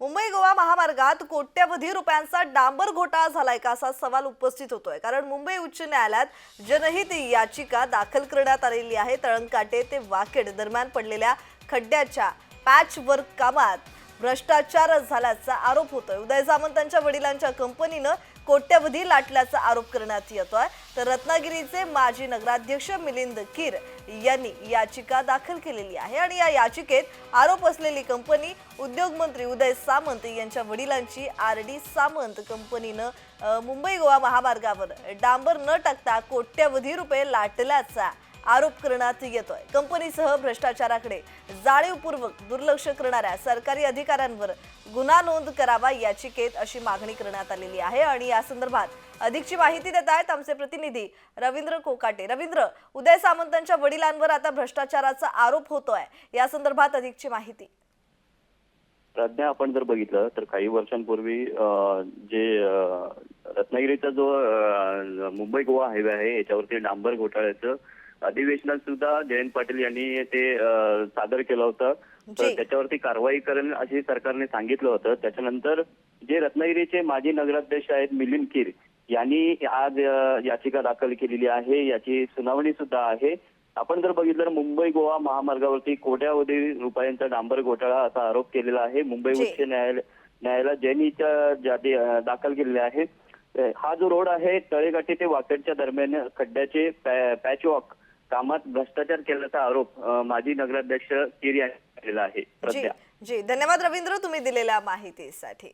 मुंबई गोवा महामार्गात कोट्यवधी रुपयांचा डांबर घोटाळा झालाय का असा सवाल उपस्थित होतोय. कारण मुंबई उच्च न्यायालयात जनहित याचिका दाखल करण्यात आलेली आहे. तळणकाटे ते वाकेड दरम्यान पडलेल्या खड्ड्याच्या पॅच वर्क कामात भ्रष्टाचारच झाल्याचा आरोप होतोय. उदय सामंतांच्या वडिलांच्या कंपनीनं कोट्यवधी लाटल्याचा आरोप करण्यात येतोय तर रत्नागिरीचे माजी नगराध्यक्ष मिलिंद कीर यांनी याचिका दाखल केलेली आहे आणि या याचिकेत आरोप असलेली कंपनी उद्योग मंत्री उदय सामंत यांच्या वडिलांची आर डी सामंत कंपनीनं मुंबई गोवा महामार्गावर डांबर न टाकता कोट्यवधी रुपये लाटल्याचा आरोप करण्यात येतोय. कंपनीसह भ्रष्टाचाराकडे जाणीवपूर्वक दुर्लक्ष करणाऱ्या सरकारी अधिकाऱ्यांवर गुन्हा नोंद करावा याचिकेत अशी मागणी करण्यात आलेली आहे आणि या संदर्भात अधिकची माहिती देत आहेत आमचे प्रतिनिधी रवींद्र कोकाटे. रवींद्र उदय सामंतांच्या वडिलांवर आता भ्रष्टाचाराचा आरोप होतोय. या संदर्भात अधिकची माहिती. प्रज्ञा आपण जर बघितलं तर काही वर्षांपूर्वी अं, जे रत्नागिरीचा जो मुंबई गोवा हायवे आहे याच्यावरती डांबर घोटाळ्याचं अधिवेशनात सुद्धा जयंत पाटील यांनी ते सादर केलं होतं. तर. त्याच्यावरती कारवाई करेल अशी सरकारने सांगितलं होतं. त्याच्यानंतर जे रत्नागिरीचे माजी नगराध्यक्ष आहेत मिलिंद कीर यांनी आज याचिका दाखल केलेली आहे. याची सुनावणी सुद्धा आहे. आपण जर बघितलं तर मुंबई गोवा महामार्गावरती कोट्यावधी रुपयांचा डांबर घोटाळा असा आरोप केलेला आहे. मुंबई. उच्च न्यायालय न्यायालयात जैनीच्या जाती अं, दाखल केलेले आहे हा जो रोड आहे तळेगाठी ते वाकडच्या दरम्यान खड्ड्याचे पॅचवॉक कामात भ्रष्टाचार केल्याचा आरोप माजी नगराध्यक्ष किर यांनी केलेला आहे. जी. धन्यवाद रवींद्र तुम्ही दिलेल्या माहितीसाठी.